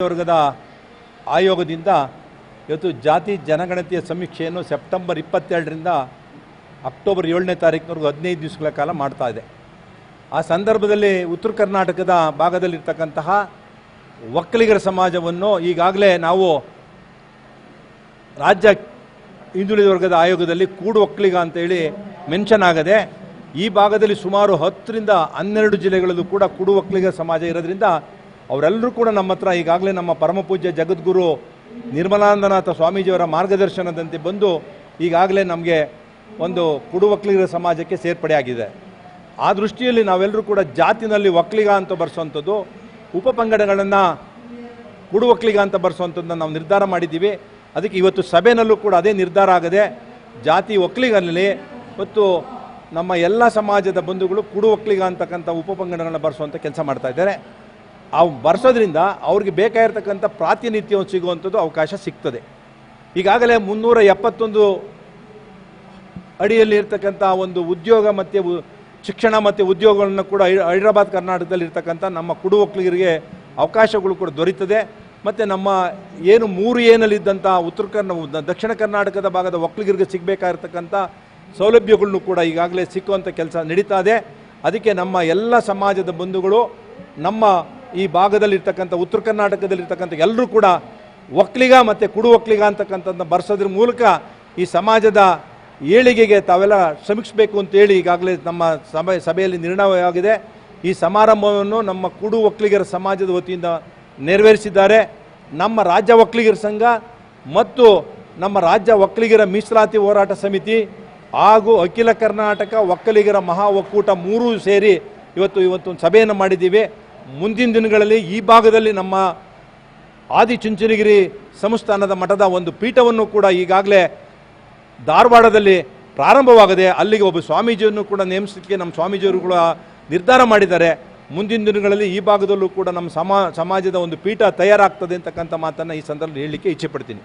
ವರ್ಗದ ಆಯೋಗದಿಂದ ಇವತ್ತು ಜಾತಿ ಜನಗಣತಿಯ ಸಮೀಕ್ಷೆಯನ್ನು ಸೆಪ್ಟೆಂಬರ್ ಇಪ್ಪತ್ತೆರಡರಿಂದ ಅಕ್ಟೋಬರ್ ಏಳನೇ ತಾರೀಕಿನವರೆಗೂ ಹದಿನೈದು ದಿವಸಗಳ ಕಾಲ ಮಾಡ್ತಾ ಇದೆ. ಆ ಸಂದರ್ಭದಲ್ಲಿ ಉತ್ತರ ಕರ್ನಾಟಕದ ಭಾಗದಲ್ಲಿರ್ತಕ್ಕಂತಹ ಒಕ್ಕಲಿಗರ ಸಮಾಜವನ್ನು ಈಗಾಗಲೇ ನಾವು ರಾಜ್ಯ ಹಿಂದುಳಿದ ವರ್ಗದ ಆಯೋಗದಲ್ಲಿ ಕೂಡು ಒಕ್ಕಲಿಗ ಅಂತೇಳಿ ಮೆನ್ಷನ್ ಆಗದೆ ಈ ಭಾಗದಲ್ಲಿ ಸುಮಾರು ಹತ್ತರಿಂದ ಹನ್ನೆರಡು ಜಿಲ್ಲೆಗಳಲ್ಲೂ ಕೂಡ ಕೂಡು ಒಕ್ಕಲಿಗ ಸಮಾಜ ಇರೋದ್ರಿಂದ ಅವರೆಲ್ಲರೂ ಕೂಡ ನಮ್ಮ ಹತ್ರ ಈಗಾಗಲೇ ನಮ್ಮ ಪರಮಪೂಜ್ಯ ಜಗದ್ಗುರು ನಿರ್ಮಲಾನಂದನಾಥ ಸ್ವಾಮೀಜಿಯವರ ಮಾರ್ಗದರ್ಶನದಂತೆ ಬಂದು ಈಗಾಗಲೇ ನಮಗೆ ಒಂದು ಕುಡು ಸಮಾಜಕ್ಕೆ ಸೇರ್ಪಡೆಯಾಗಿದೆ ಆ ದೃಷ್ಟಿಯಲ್ಲಿ ನಾವೆಲ್ಲರೂ ಕೂಡ ಜಾತಿನಲ್ಲಿ ಒಕ್ಕಲಿಗ ಅಂತ ಬರೆಸುವಂಥದ್ದು ಉಪಪಂಗಡಗಳನ್ನು ಕುಡು ಅಂತ ಬರೆಸುವಂಥದ್ದನ್ನ ನಾವು ನಿರ್ಧಾರ ಮಾಡಿದ್ದೀವಿ. ಅದಕ್ಕೆ ಇವತ್ತು ಸಭೆನಲ್ಲೂ ಕೂಡ ಅದೇ ನಿರ್ಧಾರ ಆಗದೆ ಜಾತಿ ಒಕ್ಕಲಿಗನಲ್ಲಿ ಮತ್ತು ನಮ್ಮ ಎಲ್ಲ ಸಮಾಜದ ಬಂಧುಗಳು ಕುಡು ಒಕ್ಕಲಿಗ ಅಂತಕ್ಕಂಥ ಉಪಪಂಗಡಗಳನ್ನ ಬರೆಸುವಂಥ ಕೆಲಸ ಮಾಡ್ತಾ ಇದ್ದಾರೆ. ಅವು ಬರ್ಸೋದ್ರಿಂದ ಅವ್ರಿಗೆ ಬೇಕಾಗಿರ್ತಕ್ಕಂಥ ಪ್ರಾತಿನಿಧ್ಯ ಸಿಗುವಂಥದ್ದು ಅವಕಾಶ ಸಿಗ್ತದೆ. ಈಗಾಗಲೇ ಮುನ್ನೂರ ಎಪ್ಪತ್ತೊಂದು ಅಡಿಯಲ್ಲಿ ಇರ್ತಕ್ಕಂಥ ಒಂದು ಉದ್ಯೋಗ ಮತ್ತು ಶಿಕ್ಷಣ ಮತ್ತು ಉದ್ಯೋಗಗಳನ್ನು ಕೂಡ ಹೈದರಾಬಾದ್ ಕರ್ನಾಟಕದಲ್ಲಿ ಇರ್ತಕ್ಕಂಥ ನಮ್ಮ ಕುಡುವಕ್ಕಳಿಗರಿಗೆ ಅವಕಾಶಗಳು ಕೂಡ ದೊರೀತದೆ. ಮತ್ತು ನಮ್ಮ ಏನು ಮೂರು ಏನಲ್ಲಿದ್ದಂಥ ಉತ್ತರ ಕರ್ನಾ, ದಕ್ಷಿಣ ಕರ್ನಾಟಕದ ಭಾಗದ ಒಕ್ಕಲಿಗರಿಗೆ ಸಿಗಬೇಕಾಗಿರ್ತಕ್ಕಂಥ ಸೌಲಭ್ಯಗಳನ್ನು ಕೂಡ ಈಗಾಗಲೇ ಸಿಕ್ಕುವಂಥ ಕೆಲಸ ನಡೀತಾ ಇದೆ. ಅದಕ್ಕೆ ನಮ್ಮ ಎಲ್ಲ ಸಮಾಜದ ಬಂಧುಗಳು, ನಮ್ಮ ಈ ಭಾಗದಲ್ಲಿರ್ತಕ್ಕಂಥ ಉತ್ತರ ಕರ್ನಾಟಕದಲ್ಲಿರ್ತಕ್ಕಂಥ ಎಲ್ಲರೂ ಕೂಡ ಒಕ್ಕಲಿಗ ಮತ್ತು ಕುಡು ಒಕ್ಕಲಿಗ ಅಂತಕ್ಕಂಥದ್ದನ್ನ ಬರ್ಸೋದ್ರ ಮೂಲಕ ಈ ಸಮಾಜದ ಏಳಿಗೆಗೆ ತಾವೆಲ್ಲ ಶ್ರಮಿಸಬೇಕು ಅಂತೇಳಿ ಈಗಾಗಲೇ ನಮ್ಮ ಸಭೆ, ಸಭೆಯಲ್ಲಿ ನಿರ್ಣಯವಾಗಿದೆ. ಈ ಸಮಾರಂಭವನ್ನು ನಮ್ಮ ಕುಡು ಒಕ್ಕಲಿಗರ ಸಮಾಜದ ವತಿಯಿಂದ ನೆರವೇರಿಸಿದ್ದಾರೆ. ನಮ್ಮ ರಾಜ್ಯ ಒಕ್ಕಲಿಗರ ಸಂಘ ಮತ್ತು ನಮ್ಮ ರಾಜ್ಯ ಒಕ್ಕಲಿಗರ ಮೀಸಲಾತಿ ಹೋರಾಟ ಸಮಿತಿ ಹಾಗೂ ಅಖಿಲ ಕರ್ನಾಟಕ ಒಕ್ಕಲಿಗರ ಮಹಾ ಒಕ್ಕೂಟ ಮೂರೂ ಸೇರಿ ಇವತ್ತು ಇವತ್ತೊಂದು ಸಭೆಯನ್ನು ಮಾಡಿದ್ದೀವಿ. ಮುಂದಿನ ದಿನಗಳಲ್ಲಿ ಈ ಭಾಗದಲ್ಲಿ ನಮ್ಮ ಆದಿಚುಂಚನಗಿರಿ ಸಂಸ್ಥಾನದ ಮಠದ ಒಂದು ಪೀಠವನ್ನು ಕೂಡ ಈಗಾಗಲೇ ಧಾರವಾಡದಲ್ಲಿ ಪ್ರಾರಂಭವಾಗದೆ ಅಲ್ಲಿಗೆ ಒಬ್ಬ ಸ್ವಾಮೀಜಿಯನ್ನು ಕೂಡ ನೇಮಿಸಲಿಕ್ಕೆ ನಮ್ಮ ಸ್ವಾಮೀಜಿಯವರು ಕೂಡ ನಿರ್ಧಾರ ಮಾಡಿದ್ದಾರೆ. ಮುಂದಿನ ದಿನಗಳಲ್ಲಿ ಈ ಭಾಗದಲ್ಲೂ ಕೂಡ ನಮ್ಮ ಸಮಾ, ಸಮಾಜದ ಒಂದು ಪೀಠ ತಯಾರಾಗ್ತದೆ ಅಂತಕ್ಕಂಥ ಮಾತನ್ನು ಈ ಸಂದರ್ಭದಲ್ಲಿ ಹೇಳಲಿಕ್ಕೆ ಇಚ್ಛೆ ಪಡ್ತೀನಿ